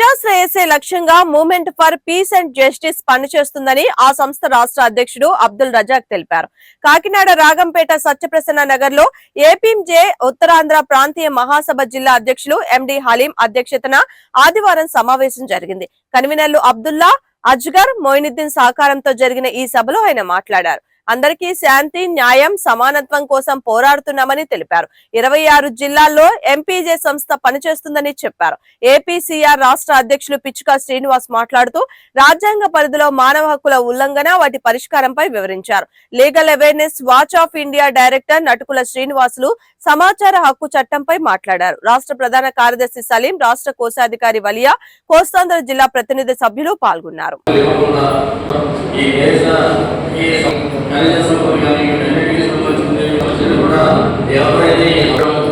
ప్రజాశ్రేయసే లక్ష్యంగా movement for peace and justice పనిచేస్తుందని ఆ సంస్థ రాష్ట్ర అధ్యక్షుడు అబ్దుల్ రజాక్ తెలిపారు. కాకినాడ రాగంపేట సత్యప్రసన్న నగర్లో ఏపీఎంజే ఉత్తరాంధ్ర ప్రాంతీయ మహాసభ జిల్లా అధ్యక్షులు ఎండి హలీం అధ్యక్షతన ఆదివారం సమావేశం జరిగింది. కన్వీనర్లు అబ్దుల్లా అజ్గర్ మొయినుద్దీన్ సహకారంతో జరిగిన ఈ సభలో ఆయన మాట్లాడారు. అందరికీ శాంతి న్యాయం సమానత్వం కోసం పోరాడుతున్నామని తెలిపారు. ఇరవై ఆరు జిల్లాల్లో ఎంపీజే సంస్థ పనిచేస్తుందని చెప్పారు. ఏపీసీఆర్ రాష్ట్ర అధ్యక్షులు పిచ్చుక శ్రీనివాస్ మాట్లాడుతూ రాజ్యాంగ పరిధిలో మానవ హక్కుల ఉల్లంఘన వాటి పరిష్కారంపై వివరించారు. Legal awareness watch of India director Natukula Srinivasulu సమాచార హక్కు చట్టంపై మాట్లాడారు. రాష్ట్ర ప్రధాన కార్యదర్శి సలీం రాష్ట్ర కోశాధికారి వలియా కోస్తాంధ్ర జిల్లా ప్రతినిధి సభ్యులు పాల్గొన్నారు. ఈ దేశ ఈ ఖనిజ సంపద కానీ వీటన్నిటికీ సంబంధించిన సమస్యలు కూడా ఎవరైతే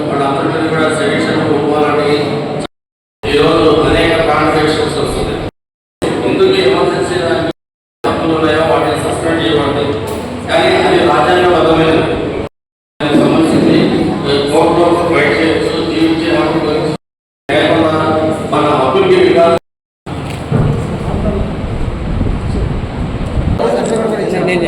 వాళ్ళందరికీ కూడా సెలక్షన్ పోవాలని ఈరోజు అనేక కాన్ఫిడెన్షన్స్ వస్తుంది ముందుకు ఎమర్జెన్సీ హక్కులు ఉన్నాయో వాటిని సస్పెండ్ చేయబడతాయి కానీ అది రాజ్యాంగబద్ధమైన సంబంధించింది సంబంధించి కోర్టులో బయట నేను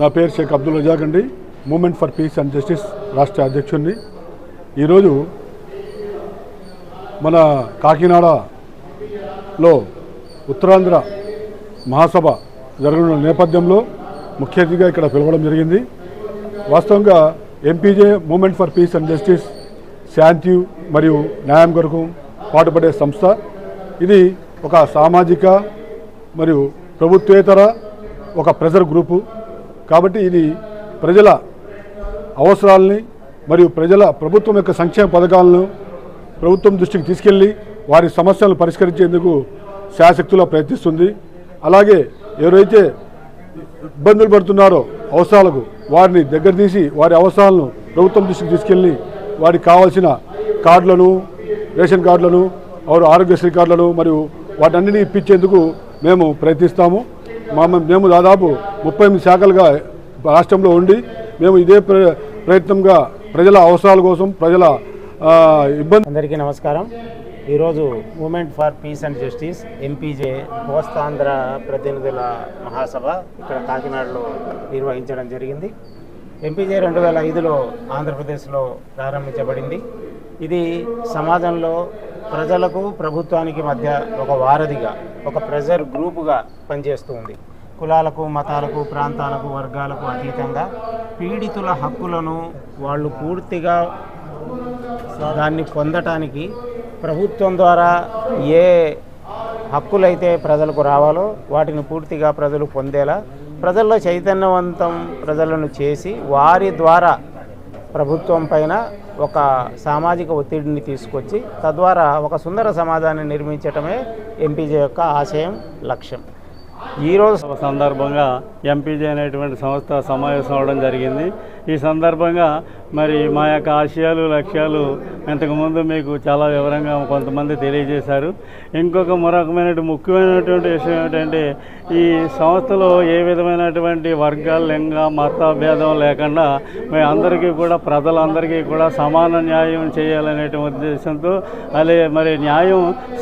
నా పేరు షేక్ అబ్దుల్ రజాక్ అండి. Movement for peace and justice రాష్ట్ర అధ్యక్షుడిని ఈరోజు మన కాకినాడలో ఉత్తరాంధ్ర మహాసభ జరగనున్న నేపథ్యంలో ముఖ్య అతిథిగా ఇక్కడ పిలవడం జరిగింది. వాస్తవంగా MPJ movement for peace and justice శాంతి మరియు న్యాయం కొరకు పాటుపడే సంస్థ. ఇది ఒక సామాజిక మరియు ప్రభుత్వేతర ఒక ప్రెజర్ గ్రూపు. కాబట్టి ఇది ప్రజల అవసరాలని మరియు ప్రజల ప్రభుత్వం యొక్క సంక్షేమ పథకాలను ప్రభుత్వం దృష్టికి తీసుకెళ్ళి వారి సమస్యలను పరిష్కరించేందుకు శాశక్తులా ప్రయత్నిస్తుంది. అలాగే ఎవరైతే ఇబ్బందులు పడుతున్నారో అవసరాలకు వారిని దగ్గర తీసి వారి అవసరాలను ప్రభుత్వం దృష్టికి తీసుకెళ్ళి వారికి కావాల్సిన కార్డులను రేషన్ కార్డులను వారు ఆరోగ్యశ్రీ కార్డులను మరియు వాటన్నిటిని ఇప్పించేందుకు మేము ప్రయత్నిస్తాము. మా మేము దాదాపు ముప్పై ఎనిమిది శాఖలుగా రాష్ట్రంలో ఉండి మేము ఇదే ప్ర- ప్రయత్నంగా ప్రజల అవసరాల కోసం ప్రజల ఇబ్బంది అందరికీ నమస్కారం. ఈరోజు movement for peace and justice MPJ Kostandhra ప్రతినిధుల మహాసభ ఇక్కడ కాకినాడలో నిర్వహించడం జరిగింది. ఎంపీజే రెండు వేల ఐదులో ఆంధ్రప్రదేశ్లో ప్రారంభించబడింది. ఇది సమాజంలో ప్రజలకు ప్రభుత్వానికి మధ్య ఒక వారధిగా ఒక ప్రెజర్ గ్రూపుగా పనిచేస్తుంది కులాలకు మతాలకు ప్రాంతాలకు వర్గాలకు అతీతంగా పీడితుల హక్కులను వాళ్ళు పూర్తిగా దాన్ని పొందటానికి ప్రభుత్వం ద్వారా ఏ హక్కులైతే ప్రజలకు రావాలో వాటిని పూర్తిగా ప్రజలు పొందేలా ప్రజల్లో చైతన్యవంతం ప్రజలను చేసి వారి ద్వారా ప్రభుత్వం పైన ఒక సామాజిక ఒత్తిడిని తీసుకొచ్చి తద్వారా ఒక సుందర సమాజాన్ని నిర్మించటమే ఎంపీజే యొక్క ఆశయం లక్ష్యం. ఈరోజు సందర్భంగా ఎంపీజీ అనేటువంటి సంస్థ సమావేశం అవడం జరిగింది. ఈ సందర్భంగా మరి మా యొక్క ఆశయాలు లక్ష్యాలు ఇంతకుముందు మీకు చాలా వివరంగా కొంతమంది తెలియజేశారు. ఇంకొక మరొకమైనటువంటి ముఖ్యమైనటువంటి విషయం ఏంటంటే ఈ సంస్థలో ఏ విధమైనటువంటి వర్గాల లింగ మత భేదం లేకుండా మీ అందరికీ కూడా ప్రజలందరికీ కూడా సమాన న్యాయం చేయాలనేటువంటి ఉద్దేశంతో అలాగే మరి న్యాయం